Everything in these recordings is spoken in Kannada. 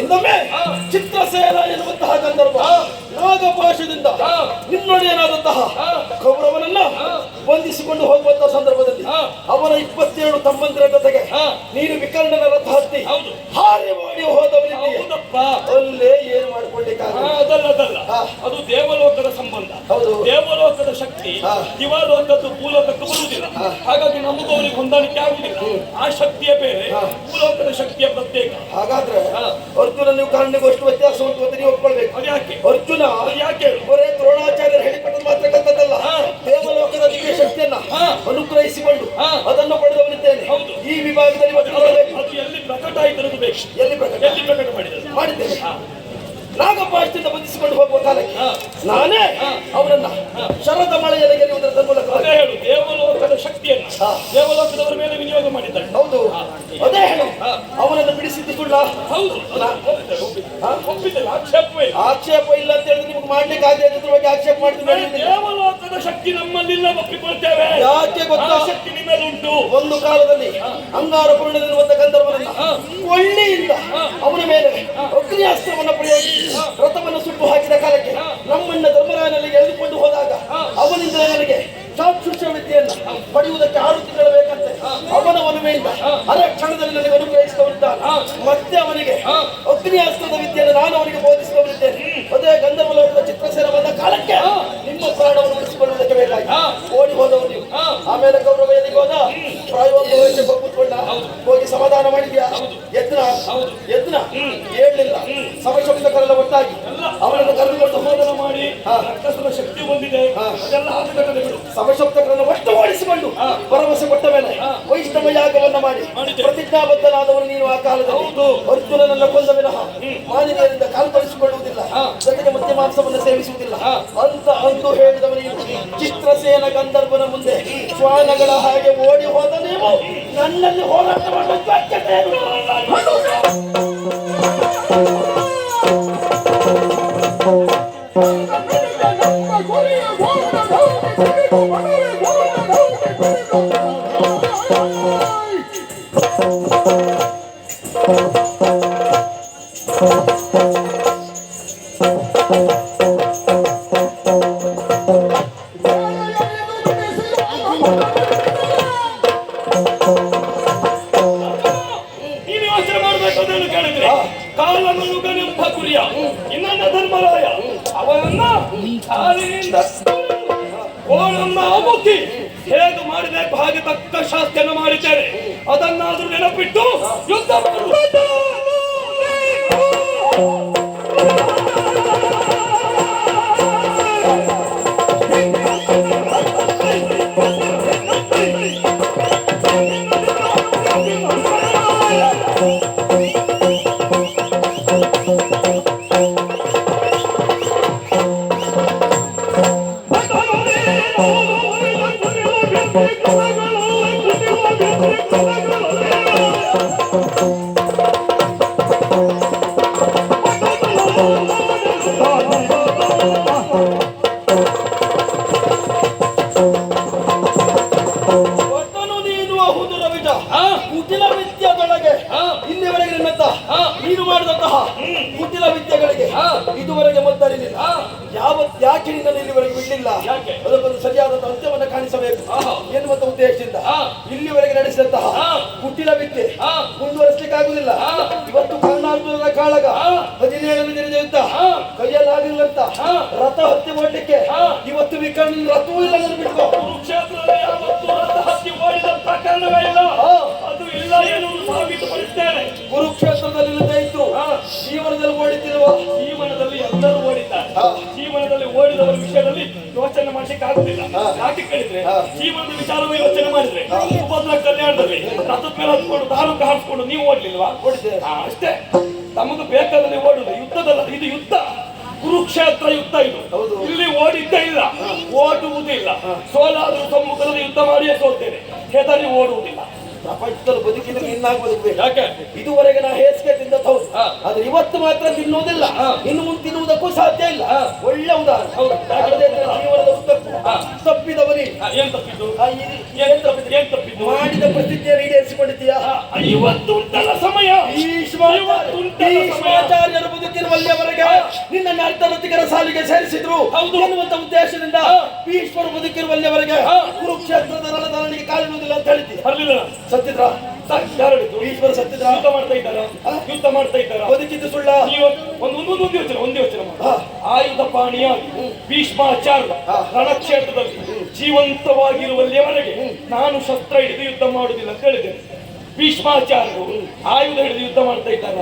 ಇನ್ನೊಮ್ಮೆ. ಚಿತ್ರಸೇನ ಎನ್ನುವಂತಹ ಗಂಧರ್ವ ನಾಗ ಭಾಷೆಯಿಂದ ಹಾ. ನಿನ್ನೊಡೆಯನಾದಂತಹ. ಕೌರವನನ್ನ ಬಂಧಿಸಿಕೊಂಡು ಹೋಗುವಂತಹ ಸಂದರ್ಭದಲ್ಲಿ ಹಾ. ಅವನ ಇಪ್ಪತ್ತೇಳು ತಮ್ಮಂದಿರ ಜೊತೆಗೆ. ನೀನು ವಿಕರ್ಣನ ರಥ ಹತ್ತಿ. ಹಾರಿ ಮಾಡಿ ಹೋದವರಿಗೆ ಹೌದಪ್ಪ ಅಲ್ಲೇ ಏನು ಹಾ, ಮಾಡ್ಕೊಳ್ಳಿಕ್ಕಾಗ ಅದಲ್ಲ ಅದಲ್ಲ ಅದು ದೇವಲೋಕದ ಸಂಬಂಧ ಹೌದು. ದೇವಲೋಕದ ಶಕ್ತಿ. ದಿವಾಲೋಕದ್ದು ಹಾ. ಹಾಗಾಗಿ ನಮಗೂ ಅವರಿಗೆ ಹೊಂದಾಣಿಕೆ ಆಗುದಿಲ್ಲ ಆ ಶಕ್ತಿಯ ಬೇರೆ. ಭೂಲೋಕದ ಶಕ್ತಿಯ ಪ್ರತ್ಯೇಕ ಹಾಗಾದ್ರೆ. ಅರ್ಜುನ ನೀವು ಕಾರಣಕ್ಕೂ ಅಷ್ಟು ವ್ಯತ್ಯಾಸ ಉಂಟು ಅಂತ ನೀವು ಒಪ್ಕೊಳ್ಬೇಕು ಅದು ಯಾಕೆ ಅರ್ಜುನ ಯಾಕೆ? ಬರೇ ದ್ರೋಣಾಚಾರ್ಯರು ಹೇಳಿಕೊಟ್ಟು ಹಾ. ದೇವಲೋಕದ ದಿವ್ಯ ಶಕ್ತಿಯನ್ನ. ಅನುಗ್ರಹಿಸಿಕೊಂಡು. ಅದನ್ನು ಪಡೆದವನಿದ್ದೇನೆ ಹೌದು. ಈ ವಿಭಾಗದಲ್ಲಿ ಅದು ಎಲ್ಲಿ ಪ್ರಕಟ ಆಯ್ತು ಬೇಕು ಎಲ್ಲಿ ಪ್ರಕಟ ಎಲ್ಲಿ ಪ್ರಕಟ ಮಾಡಿದ್ದಾರೆ ಮಾಡಿದ್ದೇನೆ ನಾಗಪ್ಪ ನಾಗಪಾಶದಿಂದ ಬಂಧಿಸಿಕೊಂಡು ಹೋಗುವ ಕಾಲಕ್ಕೆ. ನಾನೇ. ಅವರನ್ನ. ಶರದ ಇದ್ರ ಬಗ್ಗೆ ಆಕ್ಷೇಪ ದೇವಲೋಕದ ಶಕ್ತಿ ನಮ್ಮಲ್ಲಿಲ್ಲ ಒಪ್ಪಿಕೊಳ್ತೇವೆ. ಯಾಕೆ ಗೊತ್ತಾ? ಶಕ್ತಿ ಶಕ್ತಿ ನಿಮ್ಮಲ್ಲುಂಟು ಒಂದು ಕಾಲದಲ್ಲಿ ಅಂಗಾರ ಪೂರ್ಣದಿರುವಂತ ಯತ್ನ ಹೇಳಲಿಲ್ಲ ಸಮಶಬ್ದಕರೆಲ್ಲ ಒಟ್ಟಾಗಿ ಅವರನ್ನು ಕರೆದುಕೊಂಡು ಹೋದನ ಮಾಡಿ. ರಕ್ಕಸನ ಶಕ್ತಿ ಬಂದಿದೆ. ಅದೆಲ್ಲ ಬಿಡು ಸಮಶಬ್ದಕರನ್ನು ಒಟ್ಟು ಓಡಿಸಿಕೊಂಡು. ಭರವಸೆ ಕೊಟ್ಟ ಮೇಲೆ. ವೈಷ್ಣವ ಯಾಗವನ್ನು ಮಾಡಿ. ಪ್ರತಿಜ್ಞಾಬದ್ಧನಾದವರು ನೀನು ಆ ಕಾಲದಲ್ಲಿ ಹೌದು. ಅರ್ಜುನನನ್ನ ಕೊಂದ ವಿನಃ ಮಾನಿನಿಯರಿಂದ ಕಾಲ್ಪಡಿಸಿಕೊಳ್ಳುವುದಿಲ್ಲ. ಜೊತೆಗೆ ಮತ್ತೆ ಮಾಂಸವನ್ನು ಸೇವಿಸುವುದಿಲ್ಲ. ಅಂತ ಅಂತೂ ನೀನು ಚಿತ್ರಸೇನ ಗಂಧರ್ವನ ಮುಂದೆ ಶ್ವಾನಗಳ ಹಾಗೆ ಓಡಿ ಹೋದ ನೀವು ನನ್ನಲ್ಲಿ ಹೋರಾಟ ಮಾಡುವ ಸಾಧ್ಯತೆ ಇದುವರೆಗೆ ಮದ್ದರಿಲಿಲ್ಲ ಹಾ. ಯಾವತ್ ಯಾಕೆ ನಿನ್ನನ್ನು ಇಲ್ಲಿವರೆಗೆ ಬಿಡಲಿಲ್ಲ ಯಾಕೆ? ಅದಕ್ಕೊಂದು ಸರಿಯಾದ ಅಂತ್ಯವನ್ನು ಆಹಾ. ಎನ್ನುವಂತ ಉದ್ದೇಶದಿಂದ. ಇಲ್ಲಿವರೆಗೆ ನಡೆಸಿದಂತಹ ಹುಟ್ಟಿನ ಕುಟಿಲ ವಿದ್ಯೆ. ಆಗುದಿಲ್ಲ ಇವತ್ತು ಕರ್ನಾಟಕದ ಕಾಳಗ. ಹದಿನೇಳನೇ ದಿನದ ಯುದ್ಧ ಹಾ. ರಥ ಹತ್ಯೆ ಮಾಡಲಿಕ್ಕೆ. ಇವತ್ತು ವಿಕರ್ಣ ರಥವೂ ಇಲ್ಲ ಇಲ್ಲ ಅದು ಇಲ್ಲ ಏನು ಸಾಬೀತುಪಡಿಸ್ತೇನೆ ಕುರುಕ್ಷೇತ್ರದಲ್ಲಿ ಇಲ್ಲದೆ ಇದ್ರು ಜೀವನದಲ್ಲಿ ಓಡಿತಿರುವ ಜೀವನದಲ್ಲಿ ಎಲ್ಲರೂ ಓಡಿದ್ದಾರೆ. ಜೀವನದಲ್ಲಿ ಓಡಿದವರ ವಿಷಯದಲ್ಲಿ ಯೋಚನೆ ಮಾಡ್ಲಿಕ್ಕೆ ಆಗುದಿಲ್ಲ. ಯಾಕೆ ಕೇಳಿದ್ರೆ. ಜೀವನದ ವಿಚಾರವೇ ಯೋಚನೆ ಮಾಡಿದ್ರೆ ಉಪದ್ರ ಕಲ್ಯಾಣದಲ್ಲಿ ರಥದ ಮೇಲೆ ಹತ್ಕೊಂಡು ದಾರುಕ ಹಾರಿಸ್ಕೊಂಡು ನೀವು ಓಡ್ಲಿಲ್ವಾ? ಅಷ್ಟೇ. ತಮಗೆ ಬೇಕಾದಲ್ಲಿ ಓಡುದು ಯುದ್ಧದಲ್ಲ ಇದು ಯುದ್ಧ. ಕುರುಕ್ಷೇತ್ರ ಯುದ್ಧ ಇದು. ಇಲ್ಲಿ ಓಡಿದ್ದೇ ಇಲ್ಲ. ಓಡುವುದಿಲ್ಲ. ಸೋಲಾದ್ರೂ ಸಮ್ಮುಖದಲ್ಲಿ ಯುದ್ಧ ಮಾಡಿಯೇ ಸೋತೇನೆ. ಹೆದರಿ ಓಡುವುದಿಲ್ಲ. ಪ್ರಪಂಚದಲ್ಲಿ ಬದುಕಿನ ನಿನ್ನಾಗಿ ಬದುಕಬೇಕು ಯಾಕೆ? ಇದುವರೆಗೆ ನಾ ಹೇಸಿಗೆ ತಿಂದದ್ದು ಹೌದು. ಆದ್ರೆ ಇವತ್ತು ಮಾತ್ರ ತಿನ್ನುವುದಿಲ್ಲ. ಇನ್ನು ಮುಂದೆ ತಿನ್ನುವುದಕ್ಕೂ ಸಾಧ್ಯ ಇಲ್ಲ. ಒಳ್ಳೆ ಉದಾಹರಣೆ. ಜೀವನದ ಉದ್ದಕ್ಕೂ ಹಾ, ಏನ್ ತಪ್ಪಿದ್ದು? ಏನ್ ತಪ್ಪಿದ್ದು? ಏನ್ ತಪ್ಪಿದ್ದು? ಮಾಡಿದ ಪ್ರತಿಜ್ಞೆಯನ್ನು ಈಡೇರಿಸಿಕೊಂಡಿದ್ದೀಯಾ? ಇವತ್ತು ಉಂಟಲ್ಲ ಸಮಯ. ಭೀಷ್ಮಾಚಾರ್ಯರು ಬದುಕಿರುವಲ್ಲಿಯವರೆಗೆ ನಿನ್ನನ್ನು ಅರ್ಥವೃತ್ತಿಗರ ಸಾಲಿಗೆ ಸೇರಿಸಿದ್ರು. ಹೌದು. ಅನ್ನುವಂತ ಉದ್ದೇಶದಿಂದ. ಭೀಷ್ಮರು ಬದುಕಿರುವಲ್ಲಿಯವರೆಗೆ. ಕುರುಕ್ಷೇತ್ರದ ರಣದಾರನಿಗೆ ಕಾಲಿಡುವುದಿಲ್ಲ ಅಂತ ಹೇಳಿದ್ದೀನಿ ಬರ್ಲಿಲ್ಲ. ಸತ್ತಿದ್ರ? ಯಾರು? ಭೀಷ್ಮರು ಸತ್ತಿದ್ರ? ಯುದ್ಧ ಮಾಡ್ತಾ ಇದ್ದಾರ? ಯುದ್ಧ ಮಾಡ್ತಾ ಇದ್ದಾರ? ಬದುಕಿದ್ದು ಸುಳ್ಳ? ಒಂದು ಒಂದು ಒಂದು ಯೋಚನೆ ಒಂದು ಯೋಚನೆ ಮಾಡಿ. ಆಯುಧ ಪಾಣಿಯಾಗಿ ಭೀಷ್ಮಾಚಾರ್ಯ. ರಣಕ್ಷೇತ್ರದಲ್ಲಿ ಜೀವಂತವಾಗಿರುವಲ್ಲಿಯವರೆಗೆ ನಾನು ಶಸ್ತ್ರ ಹಿಡಿದು ಯುದ್ಧ ಮಾಡುವುದಿಲ್ಲ ಅಂತ ಹೇಳಿದ್ದೇನೆ. ಭೀಷ್ಮಾಚಾರ್ಯರು ಆಯುಧ ಹಿಡಿದು ಯುದ್ಧ ಮಾಡ್ತಾ ಇದ್ದಾರ?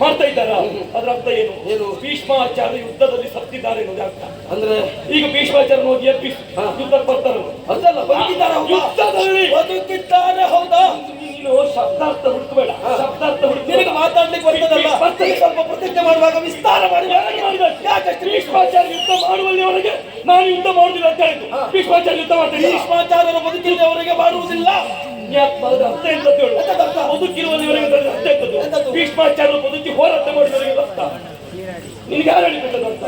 ಮಾಡ್ತಾ ಇದ್ದಾರ? ಅದ್ರ ಅರ್ಥ ಏನು? ಏನು? ಭೀಷ್ಮಾಚಾರ್ಯ ಯುದ್ಧದಲ್ಲಿ ಸತ್ತಿದ್ದಾರೆ ಅನ್ನೋದೇ ಅರ್ಥ. ಅಂದ್ರೆ? ಈಗ ಭೀಷ್ಮಾಚಾರ್ಯ ಹೋಗಿ ಎಬ್ಬಿಸಿ. ಯುದ್ಧಕ್ಕೆ ಬರ್ತಾರೆ ಅದಲ್ಲ ಬಂದಿದ್ದಾರೆ ಯುದ್ಧದಲ್ಲಿ ಬದುಕಿದ್ದಾರೆ ಹೌದಾ? ನೀನು ಶಬ್ದಾರ್ಥ ಹುಡುಕಬೇಡ. ಶಬ್ದಾರ್ಥ ನಿನಗೆ ಹುಡುಕಬೇಡ ಮಾತಾಡ್ಲಿಕ್ಕೆ ಬರ್ತದಲ್ಲ? ಬರ್ತದೆ. ಸ್ವಲ್ಪ ಪ್ರತಿಜ್ಞೆ ಮಾಡುವಾಗ ವಿಸ್ತಾರ ಮಾಡಿ ಯಾಕೆ? ಯಾಕಷ್ಟು ಭೀಷ್ಮಾಚಾರ್ಯ ಯುದ್ಧ ಮಾಡುವಲ್ಲಿವರೆಗೆ ನಾನು ಯುದ್ಧ ಮಾಡುದಿಲ್ಲ ಅಂತ ಹೇಳಿದ್ದು. ಭೀಷ್ಮಾಚಾರ್ಯ ಯುದ್ಧ ಮಾಡ್ತಿದ್ದ ಭೀಷ್ಮಾಚಾರ್ಯರು ಅವರಿಗೆ ಮಾಡುವುದಿಲ್ಲ ಎಂತದ್ದು ಎಂತದ್ದು? ಭೀಷ್ಮಾಚಾರ್ಯರು ಹೋರಾಟ ಮಾಡಿದವರಿಗೆ ನಿನಗೆ ಯಾರು ಹೇಳಿಕೊಟ್ಟದ್ದು ಅಂತ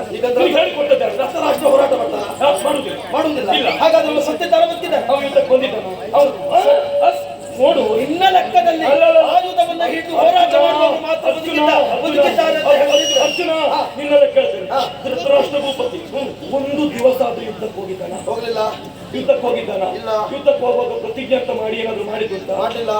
ಹೇಳಿಕೊಟ್ಟದ್ದು? ರಾಷ್ಟ್ರ ಹೋರಾಟ ಮಾಡ್ತಾರೆ? ಮಾಡುದಿಲ್ಲ? ಹಾಗಾದ್ರೆ ಯುದ್ಧಕ್ಕೆ ಹೋಗಿದ್ದಾನ? ಇಲ್ಲ. ಯುದ್ಧಕ್ಕೆ ಹೋಗುವಾಗ ಪ್ರತಿಜ್ಞೆ ಅಂತ ಮಾಡಿ ಏನಾದ್ರು ಮಾಡಿದ್ದುಂಟ.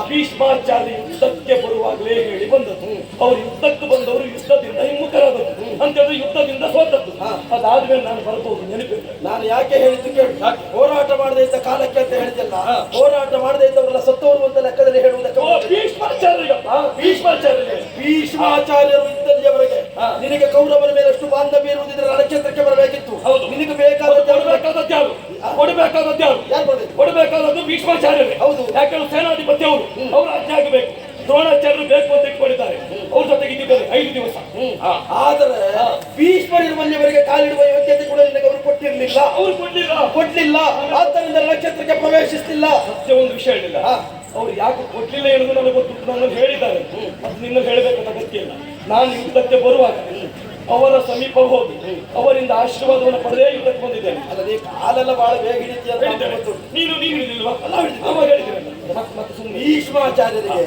ಭೀಷ್ಮಾಚಾರ್ಯ ಯುದ್ಧಕ್ಕೆ ಬರುವಾಗಲೇ ಹೇಳಿ ಬಂದದ್ದು. ಅವ್ರು ಯುದ್ಧಕ್ಕೆ ಬಂದವರು ಯುದ್ಧದಿಂದ ಹಿಮ್ಮುಖರಾದದ್ದು. ಅಂತ ಹೇಳಿದ್ರೆ ಯುದ್ಧದಿಂದ ಸೋತದ್ದು. ಅದಾದ್ಮೇಲೆ ನಾನು ಬರ್ಬೋದು ನೆನಪಿಲ್ಲ. ನಾನು ಯಾಕೆ ಹೇಳಿದ್ದು ಕೇಳಿ. ಹೋರಾಟ ಮಾಡದೇ ಇದ್ದ ಕಾಲಕ್ಕೆ ಅಂತ ಹೇಳಿದ್ದಲ್ಲ ಹೋರಾಟ ಮಾಡದೇ ಇದ್ದವರೆಲ್ಲ ಸತ್ತವರು ಅಂತ ಲೆಕ್ಕದಲ್ಲಿ ಹೇಳುವುದಕ್ಕೆ ಭೀಷ್ಮಾಚಾರ್ಯಪ್ಪ ಭೀಷ್ಮಾಚಾರ್ಯ ಭೀಷ್ಮಾಚಾರ್ಯರು ಇದ್ದಲ್ಲಿಯವರೆಗೆ ಅವರಿಗೆ ನಿನಗೆ ಕೌರವರ ಮೇಲೆ ಅಷ್ಟು ಬಾಂಧವ್ಯ ಇರುವುದಿದ್ರೆ ರಣಕ್ಷೇತ್ರಕ್ಕೆ ಬರಬೇಕಿತ್ತು ಹೌದು. ನಿನಗೆ ಬೇಕಾದ ಕೊಡಬೇಕಾದದ್ದು ಯಾರು ಕೊಡಬೇಕಾದದ್ದು ಯಾರು ಕೊಡಬೇಕಾದದ್ದು ಭೀಷ್ಮಾಚಾರ್ಯರೇ. ಹೌದು. ಯಾಕಂದ್ರೆ ಸೇನಾಧಿಪತಿ ಅವರು ಅವರು ಆಜ್ಞೆ ಆಗಬೇಕು. ದ್ರೋಣಾಚಾರ್ಯರು ಬೇಕು ಅಂತ ಇಟ್ಕೊಂಡಿದ್ದಾರೆ. ಅವ್ರ ಜೊತೆಗೆ ಇದ್ದಿದ್ದಾರೆ ಐದು ದಿವಸ. ಆದರೆ ಹಾ. ಭೀಷ್ಮರಿರುವಲ್ಲಿಯವರೆಗೆ ಕಾಲಿಡುವ ಯೋಗ್ಯತೆ ಕೂಡ ಅವರು ಕೊಟ್ಟಿರಲಿಲ್ಲ. ಅವ್ರು ಕೊಟ್ಟಿಲ್ಲ ಕೊಡ್ಲಿಲ್ಲ. ಆದ್ದರಿಂದ ನಕ್ಷತ್ರಕ್ಕೆ ಪ್ರವೇಶಿಸಲಿಲ್ಲ. ಸತ್ಯ ಒಂದು ವಿಷಯ ಇಲ್ಲ. ಅವ್ರು ಯಾಕೆ ಕೊಡ್ಲಿಲ್ಲ ಎನ್ನುವುದು ನನಗೆ ಗೊತ್ತು ನಾನು ಹೇಳಿದ್ದಾರೆ. ಅದು ನಿನ್ನ ಹೇಳಬೇಕಂತ ಗೊತ್ತಿಲ್ಲ. ನಾನು ಯುದ್ಧಕ್ಕೆ ಬರುವಾಗ ಅವರ ಸಮೀಪ ಹೋಗಿ ಅವರಿಂದ ಆಶೀರ್ವಾದವನ್ನು ಪಡೆದೇ ಯುದ್ಧಕ್ಕೆ ಬಂದಿದ್ದೇನೆ. ಅಲ್ಲದೆ ಕಾಲೆಲ್ಲ ಬಹಳ ಬೇಗ ಹಿಡಿತೀಯ. ನೀನು ನೀನು ಹಿಡಿದಿಲ್ವಾ ಅಲ್ಲ ಅವಾಗ ಹೇಳಿದ್ದೇನೆ. ಮತ್ತೆ ಮತ್ತೆ ಸುಮ್ಮನೆ ಭೀಷ್ಮಾಚಾರ್ಯರಿಗೆ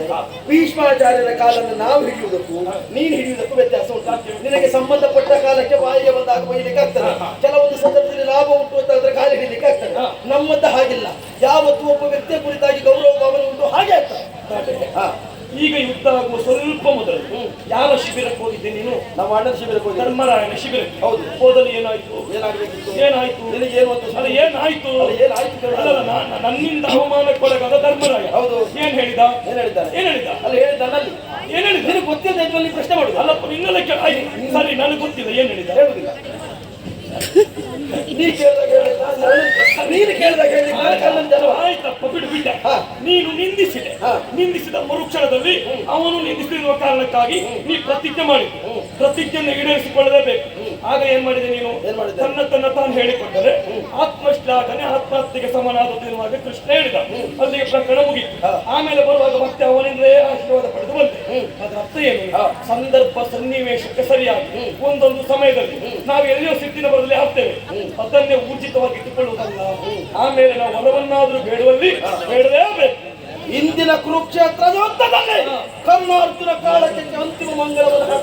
ಭೀಷ್ಮಾಚಾರ್ಯರ ಕಾಲನ್ನು ನಾವು ಹಿಡಿಯುವುದಕ್ಕೂ ನೀನು ಹಿಡಿಯುವುದಕ್ಕೂ ವ್ಯತ್ಯಾಸ ಉಂಟು. ನಿನಗೆ ಸಂಬಂಧಪಟ್ಟ ಕಾಲಕ್ಕೆ ಬಾಯಿಗೆ ಬಂದಾಗ ಬೈಲಿಕ್ಕೆ ಆಗ್ತದೆ. ಕೆಲವೊಂದು ಸಂದರ್ಭದಲ್ಲಿ ಲಾಭ ಉಂಟು ಅಂತ ಕಾಲ ಹಿಡಿಲಿಕ್ಕೆ ಆಗ್ತದೆ. ಹಾ. ನಮ್ಮತ್ತ ಹಾಗಿಲ್ಲ. ಯಾವತ್ತು ಒಬ್ಬ ವ್ಯಕ್ತಿಯ ಕುರಿತಾಗಿ ಗೌರವ ಭಾವನೆ ಉಂಟು ಹಾಗೆ ಆಗ್ತದೆ. ಈಗ ಯುದ್ಧ ಆಗುವ ಸ್ವಲ್ಪ ಮೊದಲು ಯಾವ ಶಿಬಿರಕ್ಕೆ ಹೋಗಿದ್ದೆ ನೀನು? ನಮ್ಮ ಅಣ್ಣನ ಶಿಬಿರಕ್ಕೆ ಹೋಗಿ ಧರ್ಮರಾಯನ ಶಿಬಿರ ಹೌದು. ಹೋದಲ್ಲಿ ಏನಾಯ್ತು? ಏನಾಗಬೇಕಿತ್ತು? ಏನಾಯ್ತು? ನಿನಗೆ ಏನು ಅಂತ ಅಲ್ಲ ಏನಾಯ್ತು? ಅಲ್ಲ, ಏನಾಯ್ತು ನನ್ನಿಂದ ಅವಮಾನಕ್ಕೊಳಗಾದ ಧರ್ಮರಾಯ. ಹೌದು. ಏನ್ ಹೇಳಿದ? ಏನ್ ಹೇಳಿದ? ಏನ್ ಹೇಳಿದ? ಅಲ್ಲ ಹೇಳಿದ ನಲ್ಲಿ ಏನ್ ಹೇಳಿದ? ನಿನಗೆ ಗೊತ್ತಿಲ್ಲ ಇದ್ರಲ್ಲಿ ಪ್ರಶ್ನೆ ಮಾಡುದು. ಅಲ್ಲಪ್ಪ ನಿನ್ನೆಲ್ಲ ಸರಿ ನನಗೆ ಗೊತ್ತಿಲ್ಲ. ಏನ್ ಹೇಳಿದ? ಹೇಳುದಿಲ್ಲ. ನೀ ಕೇಳಿದಾಗ ನಾನು- ಕೇಳಿದಾಗ. ಆಯ್ತಪ್ಪ ಬಿಡು ಬಿಟ್ಟ ಹಾ. ನೀನು ನಿಂದಿಸಿದೆ. ನಿಂದಿಸಿದ ಮರುಕ್ಷಣದಲ್ಲಿ ಅವನು ನಿಂದಿಸಿರುವ ಕಾರಣಕ್ಕಾಗಿ ನೀ ಪ್ರತಿಜ್ಞೆ ಮಾಡಿದ್ದು. ಪ್ರತಿಜ್ಞೆಯನ್ನು ಈಡೇರಿಸಿಕೊಳ್ಳಲೇಬೇಕು. ಆಗ ಏನ್ ಮಾಡಿದೆ ನೀನು? ತನ್ನ ತನ್ನ ತಾನು ಹೇಳಿಕೊಂಡರೆ ಆತ್ಮಶ್ಲಾಘನೆ ಆತ್ಮಹತ್ಯೆಗೆ ಸಮನಾದದ್ದು ಎನ್ನುವಾಗ ಕೃಷ್ಣ ಹೇಳಿದ. ಅಲ್ಲಿಗೆ ಪ್ರಕರಣ ಮುಗಿತು. ಆಮೇಲೆ ಬರುವಾಗ ಮತ್ತೆ ಅವನಿಂದಲೇ ಆಶೀರ್ವಾದ ಪಡೆದು ಬಂದೆ. ಅದರ ಅರ್ಥ ಏನು? ಸಂದರ್ಭ ಸನ್ನಿವೇಶಕ್ಕೆ ಸರಿಯಾಗಿ ಒಂದೊಂದು ಸಮಯದಲ್ಲಿ ನಾವು ಎಲ್ಲಿಯೋ ಸಿಟ್ಟಿನ ಬದಲೇ ಆಗ್ತೇವೆ ಅದನ್ನೇ ಊರ್ಜಿತವಾಗಿ ಇಟ್ಟುಕೊಳ್ಳುವುದಲ್ಲ. ಆಮೇಲೆ ನಾವು ಹೊಲವನ್ನಾದ್ರೂ ಬೇಡುವಲ್ಲಿ ಬೇಡಲೇಬೇಕು ಇಂದಿನ ಕುರುಕ್ಷೇತ್ರ ಯುದ್ಧದಲ್ಲಿ ಕರ್ನಾರ್ಜುನ ಕಾಲಕ್ಕೆ ಅಂತಿಮ ಮಂಗಳವನ್ನು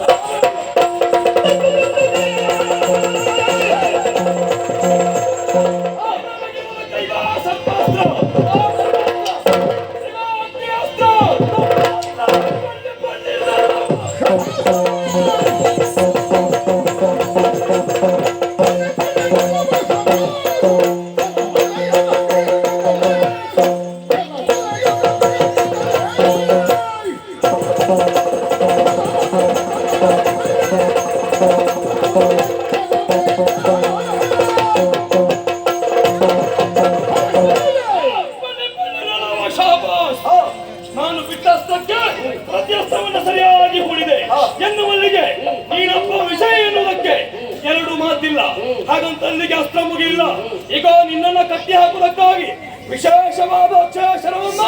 ಹಾಗಂತ ಅಲ್ಲಿಗೆ ಅಸ್ತ್ರ ಮುಗಿಲ್ಲ ಈಗ ನಿನ್ನನ್ನ ಕಟ್ಟಿ ಹಾಕುವುದಕ್ಕಾಗಿ ವಿಶೇಷವಾದ ಅಕ್ಷರವನ್ನ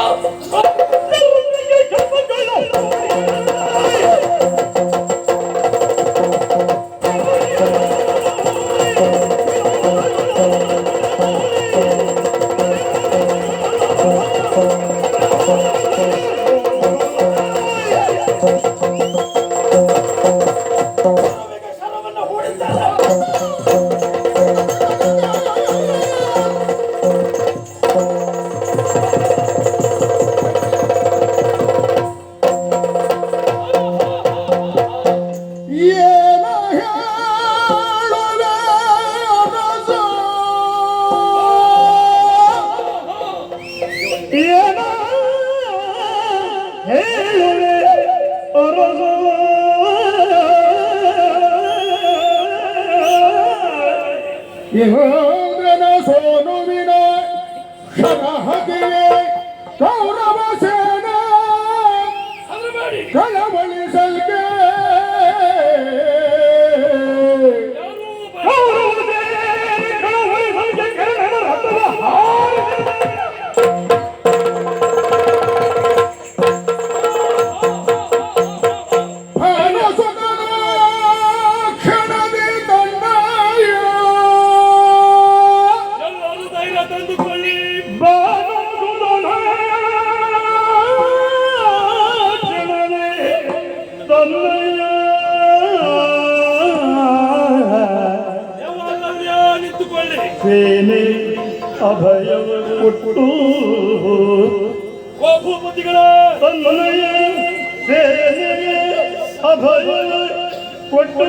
ಅಭಯ ಕೊಟ್ಟು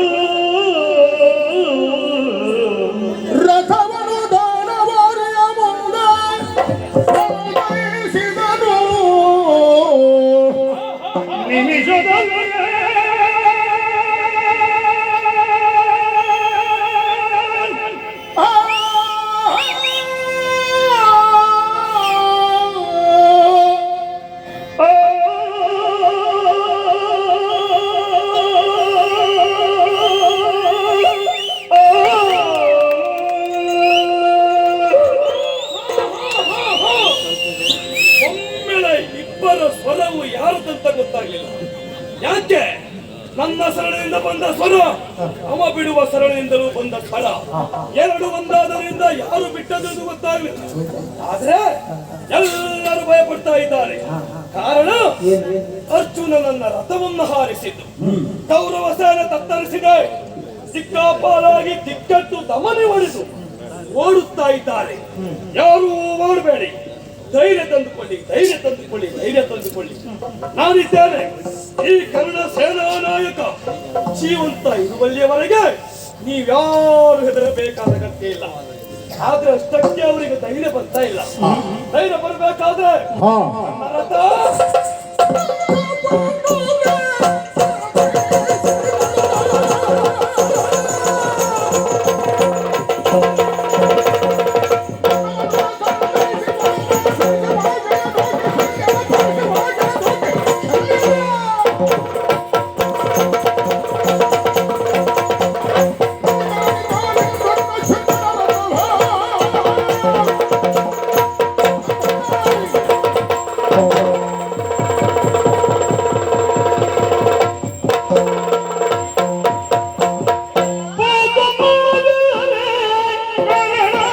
ಯಾರು ಬಿಟ್ಟದ್ದು ಗೊತ್ತಾಗ್ಲಿಲ್ಲ. ಆದ್ರೆ ಎಲ್ಲರೂ ಭಯಪಡ್ತಾ ಇದ್ದಾರೆ. ಕಾರಣ ಅರ್ಜುನ ನನ್ನ ರಥವನ್ನು ಹಾರಿಸಿದ್ದು. ಕೌರವ ಸೇನೆ ತತ್ತರಿಸಿದೆ. ಸಿಕ್ಕಾಪಾಲಾಗಿ ದಿಕ್ಕಟ್ಟು ದಮನೆ ಹೊಡೆದು ಓಡುತ್ತಾ ಇದ್ದಾರೆ. ಯಾರೂ ಓಡಬೇಡಿ. ಧೈರ್ಯ ತಂದುಕೊಳ್ಳಿ ಧೈರ್ಯ ತಂದುಕೊಳ್ಳಿ ಧೈರ್ಯ ತಂದುಕೊಳ್ಳಿ. ನಾನಿದ್ದೇನೆ. ಈ ಕನ್ನಡ ಸೇನಾ ನಾಯಕ ಜೀವಂತ ಇರುವಲ್ಲಿಯವರೆಗೆ ನೀವ್ಯಾರು ಹೆದರಬೇಕಾದ ಅಗತ್ಯ ಇಲ್ಲ. ಆದ್ರೆ ಅಷ್ಟಕ್ಕೆ ಅವರಿಗೆ ಧೈರ್ಯ ಬರ್ತಾ ಇಲ್ಲ. ಧೈರ್ಯ ಬರಬೇಕಾದ್ರೆ